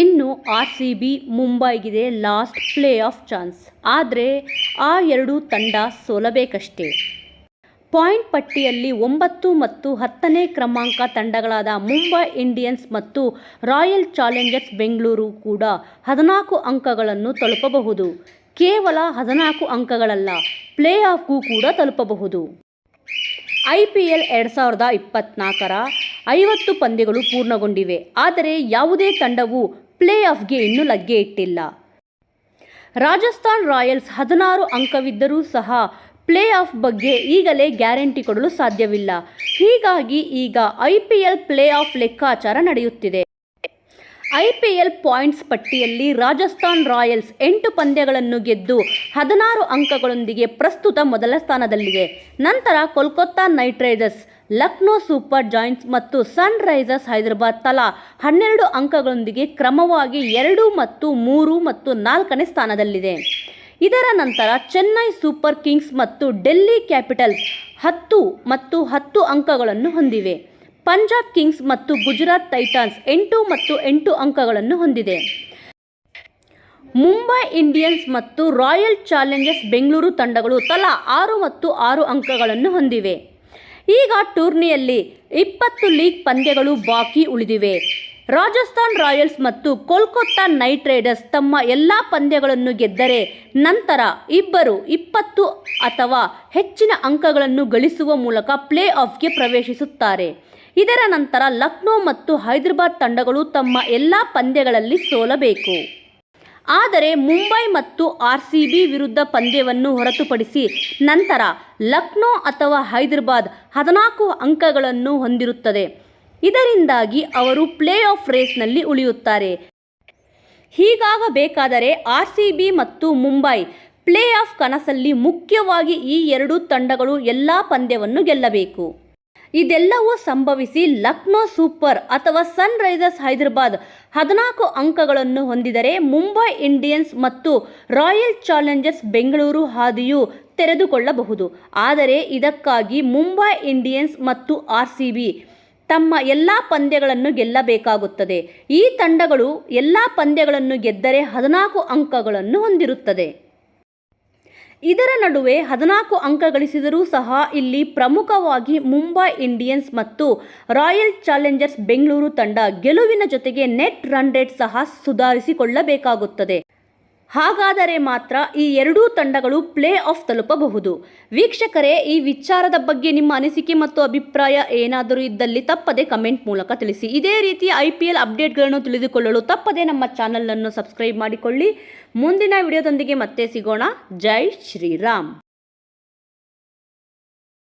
ಇನ್ನು R C B ಮುಂಬೈಗಿದೆ last play of chance. ಆದರೆ ಆ ಎರಡೂ ತಂಡ ಸೋಲಬೇಕಷ್ಟೇ. ಪಾಯಿಂಟ್ ಪಟ್ಟಿಯಲ್ಲಿ ಒಂಬತ್ತು ಮತ್ತು ಹತ್ತನೇ ಕ್ರಮಾಂಕ ತಂಡಗಳಾದ ಮುಂಬೈ ಇಂಡಿಯನ್ಸ್ ಮತ್ತು ರಾಯಲ್ ಚಾಲೆಂಜರ್ಸ್ ಬೆಂಗಳೂರು ಕೂಡ ಹದಿನಾಲ್ಕು ಅಂಕಗಳನ್ನು ತಲುಪಬಹುದು. ಕೇವಲ ಹದಿನಾಲ್ಕು ಅಂಕಗಳಲ್ಲ ಪ್ಲೇ ಆಫ್ಗೂ ಕೂಡ ತಲುಪಬಹುದು. ಐ ಪಿ ಎಲ್ ಎರಡು ಸಾವಿರದ ಇಪ್ಪತ್ತ್ನಾಲ್ಕರ ಐವತ್ತು ಪಂದ್ಯಗಳು ಪೂರ್ಣಗೊಂಡಿವೆ. ಆದರೆ ಯಾವುದೇ ತಂಡವು ಪ್ಲೇ ಆಫ್ಗೆ ಇನ್ನೂ ಲಗ್ಗೆ ಇಟ್ಟಿಲ್ಲ. ರಾಜಸ್ಥಾನ್ ರಾಯಲ್ಸ್ ಹದಿನಾರು ಅಂಕವಿದ್ದರೂ ಸಹ ಪ್ಲೇ ಆಫ್ ಬಗ್ಗೆ ಈಗಲೇ ಗ್ಯಾರಂಟಿ ಕೊಡಲು ಸಾಧ್ಯವಿಲ್ಲ. ಹೀಗಾಗಿ ಈಗ ಐ ಪಿ ಪ್ಲೇ ಆಫ್ ಲೆಕ್ಕಾಚಾರ ನಡೆಯುತ್ತಿದೆ. ಐ ಪಿ ಎಲ್ ಪಾಯಿಂಟ್ಸ್ ಪಟ್ಟಿಯಲ್ಲಿ ರಾಜಸ್ಥಾನ್ ರಾಯಲ್ಸ್ ಎಂಟು ಪಂದ್ಯಗಳನ್ನು ಗೆದ್ದು ಹದಿನಾರು ಅಂಕಗಳೊಂದಿಗೆ ಪ್ರಸ್ತುತ ಮೊದಲ ಸ್ಥಾನದಲ್ಲಿದೆ. ನಂತರ Kolkata Knight Riders, Lucknow Super Giants ಮತ್ತು ಸನ್ ರೈಸರ್ಸ್ ಹೈದರಾಬಾದ್ ತಲಾ ಹನ್ನೆರಡು ಅಂಕಗಳೊಂದಿಗೆ ಕ್ರಮವಾಗಿ ಎರಡು ಮತ್ತು ಮೂರು ಮತ್ತು ನಾಲ್ಕನೇ ಸ್ಥಾನದಲ್ಲಿದೆ. ಇದರ ನಂತರ ಚೆನ್ನೈ ಸೂಪರ್ ಕಿಂಗ್ಸ್ ಮತ್ತು ಡೆಲ್ಲಿ ಕ್ಯಾಪಿಟಲ್ಸ್ ಹತ್ತು ಮತ್ತು ಹತ್ತು ಅಂಕಗಳನ್ನು ಹೊಂದಿವೆ. ಪಂಜಾಬ್ ಕಿಂಗ್ಸ್ ಮತ್ತು ಗುಜರಾತ್ ಟೈಟಾನ್ಸ್ ಎಂಟು ಮತ್ತು ಎಂಟು ಅಂಕಗಳನ್ನು ಹೊಂದಿದೆ. ಮುಂಬೈ ಇಂಡಿಯನ್ಸ್ ಮತ್ತು ರಾಯಲ್ ಚಾಲೆಂಜರ್ಸ್ ಬೆಂಗಳೂರು ತಂಡಗಳು ತಲಾ ಆರು ಮತ್ತು ಆರು ಅಂಕಗಳನ್ನು ಹೊಂದಿವೆ. ಈಗ ಟೂರ್ನಿಯಲ್ಲಿ ಇಪ್ಪತ್ತು ಲೀಗ್ ಪಂದ್ಯಗಳು ಬಾಕಿ ಉಳಿದಿವೆ. ರಾಜಸ್ಥಾನ್ ರಾಯಲ್ಸ್ ಮತ್ತು ಕೋಲ್ಕತ್ತಾ ನೈಟ್ ರೈಡರ್ಸ್ ತಮ್ಮ ಎಲ್ಲ ಪಂದ್ಯಗಳನ್ನು ಗೆದ್ದರೆ ನಂತರ ಇಬ್ಬರು ಇಪ್ಪತ್ತು ಅಥವಾ ಹೆಚ್ಚಿನ ಅಂಕಗಳನ್ನು ಗಳಿಸುವ ಮೂಲಕ ಪ್ಲೇ ಆಫ್ಗೆ ಪ್ರವೇಶಿಸುತ್ತಾರೆ. ಇದರ ನಂತರ ಲಕ್ನೋ ಮತ್ತು ಹೈದರಾಬಾದ್ ತಂಡಗಳು ತಮ್ಮ ಎಲ್ಲ ಪಂದ್ಯಗಳಲ್ಲಿ ಸೋಲಬೇಕು. ಆದರೆ ಮುಂಬೈ ಮತ್ತು ಆರ್ ಸಿ ಬಿ ವಿರುದ್ಧ ಪಂದ್ಯವನ್ನು ಹೊರತುಪಡಿಸಿ ನಂತರ ಲಕ್ನೋ ಅಥವಾ ಹೈದರಾಬಾದ್ ಹದಿನಾಲ್ಕು ಅಂಕಗಳನ್ನು ಹೊಂದಿರುತ್ತದೆ. ಇದರಿಂದಾಗಿ ಅವರು ಪ್ಲೇ ಆಫ್ ರೇಸ್ನಲ್ಲಿ ಉಳಿಯುತ್ತಾರೆ. ಹೀಗಾಗಬೇಕಾದರೆ ಆರ್ ಸಿ ಬಿ ಮತ್ತು ಮುಂಬೈ ಪ್ಲೇ ಆಫ್ ಕನಸಲ್ಲಿ ಮುಖ್ಯವಾಗಿ ಈ ಎರಡೂ ತಂಡಗಳು ಎಲ್ಲ ಪಂದ್ಯವನ್ನು ಗೆಲ್ಲಬೇಕು. ಇದೆಲ್ಲವೂ ಸಂಭವಿಸಿ ಲಕ್ನೋ ಸೂಪರ್ ಅಥವಾ ಸನ್ ರೈಸರ್ಸ್ ಹೈದರಾಬಾದ್ ಹದಿನಾಲ್ಕು ಅಂಕಗಳನ್ನು ಹೊಂದಿದರೆ ಮುಂಬೈ ಇಂಡಿಯನ್ಸ್ ಮತ್ತು ರಾಯಲ್ ಚಾಲೆಂಜರ್ಸ್ ಬೆಂಗಳೂರು ಹಾದಿಯು ತೆರೆದುಕೊಳ್ಳಬಹುದು. ಆದರೆ ಇದಕ್ಕಾಗಿ ಮುಂಬೈ ಇಂಡಿಯನ್ಸ್ ಮತ್ತು ಆರ್ ಸಿ ಬಿ ತಮ್ಮ ಎಲ್ಲ ಪಂದ್ಯಗಳನ್ನು ಗೆಲ್ಲಬೇಕಾಗುತ್ತದೆ. ಈ ತಂಡಗಳು ಎಲ್ಲ ಪಂದ್ಯಗಳನ್ನು ಗೆದ್ದರೆ ಹದಿನಾಲ್ಕು ಅಂಕಗಳನ್ನು ಹೊಂದಿರುತ್ತದೆ. ಇದರ ನಡುವೆ ಹದಿನಾಲ್ಕು ಅಂಕ ಗಳಿಸಿದರೂ ಸಹ ಇಲ್ಲಿ ಪ್ರಮುಖವಾಗಿ ಮುಂಬೈ ಇಂಡಿಯನ್ಸ್ ಮತ್ತು ರಾಯಲ್ ಚಾಲೆಂಜರ್ಸ್ ಬೆಂಗಳೂರು ತಂಡ ಗೆಲುವಿನ ಜೊತೆಗೆ ನೆಟ್ ರನ್ ರೇಟ್ ಸಹ ಸುಧಾರಿಸಿಕೊಳ್ಳಬೇಕಾಗುತ್ತದೆ. ಹಾಗಾದರೆ ಮಾತ್ರ ಈ ಎರಡೂ ತಂಡಗಳು ಪ್ಲೇ ಆಫ್ ತಲುಪಬಹುದು. ವೀಕ್ಷಕರೇ, ಈ ವಿಚಾರದ ಬಗ್ಗೆ ನಿಮ್ಮ ಅನಿಸಿಕೆ ಮತ್ತು ಅಭಿಪ್ರಾಯ ಏನಾದರೂ ಇದ್ದಲ್ಲಿ ತಪ್ಪದೆ ಕಮೆಂಟ್ ಮೂಲಕ ತಿಳಿಸಿ. ಇದೇ ರೀತಿ ಐ ಪಿ ಎಲ್ ಅಪ್ಡೇಟ್ಗಳನ್ನು ತಿಳಿದುಕೊಳ್ಳಲು ತಪ್ಪದೆ ನಮ್ಮ ಚಾನಲನ್ನು ಸಬ್ಸ್ಕ್ರೈಬ್ ಮಾಡಿಕೊಳ್ಳಿ. ಮುಂದಿನ ವಿಡಿಯೋದೊಂದಿಗೆ ಮತ್ತೆ ಸಿಗೋಣ. ಜೈ ಶ್ರೀರಾಮ್.